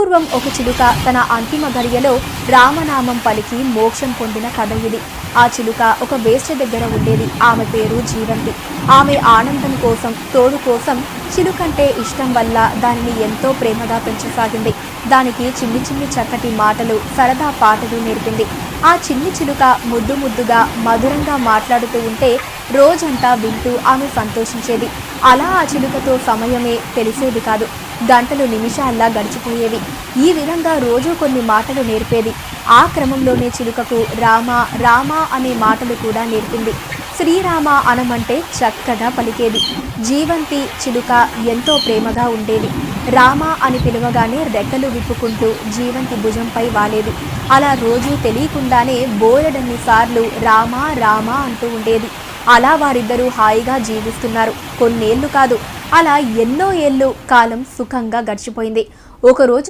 పూర్వం ఒక చిలుక తన అంతిమ ఘడియలో రామనామం పలికి మోక్షం పొందిన కథ ఇది. ఆ చిలుక ఒక వేస్ట్ దగ్గర ఉండేది. ఆమె పేరు జీవంతి. ఆమె ఆనందం కోసం తోడు కోసం చిలుకంటే ఇష్టం వల్ల దానిని ఎంతో ప్రేమగా పెంచసాగింది. దానికి చిన్ని చిన్ని చక్కటి మాటలు సరదా పాటలు నేర్పింది. ఆ చిన్ని చిలుక ముద్దు ముద్దుగా మధురంగా మాట్లాడుతూ ఉంటే రోజంతా వింటూ ఆమె సంతోషించేది. అలా ఆ చిలుకతో సమయమే తెలిసేది కాదు. గంటలు నిమిషాల్లా గడిచిపోయేవి. ఈ విధంగా రోజు కొన్ని మాటలు నేర్పేది. ఆ క్రమంలోనే చిలుకకు రామ రామ అనే మాటలు కూడా నేర్పింది. శ్రీరామ అనమంటే చక్కగా పలికేది. జీవంతి చిలుక ఎంతో ప్రేమగా ఉండేది. రామ అని పిలవగానే రెక్కలు విప్పుకుంటూ జీవంతి భుజంపై వాలేది. అలా రోజు తెలియకుండానే బోలెడన్ని సార్లు రామ రామ అంటూ ఉండేది. అలా వారిద్దరూ హాయిగా జీవిస్తున్నారు. కొన్నేళ్ళు కాదు అలా ఎన్నో ఏళ్ళు కాలం సుఖంగా గడిచిపోయింది. ఒకరోజు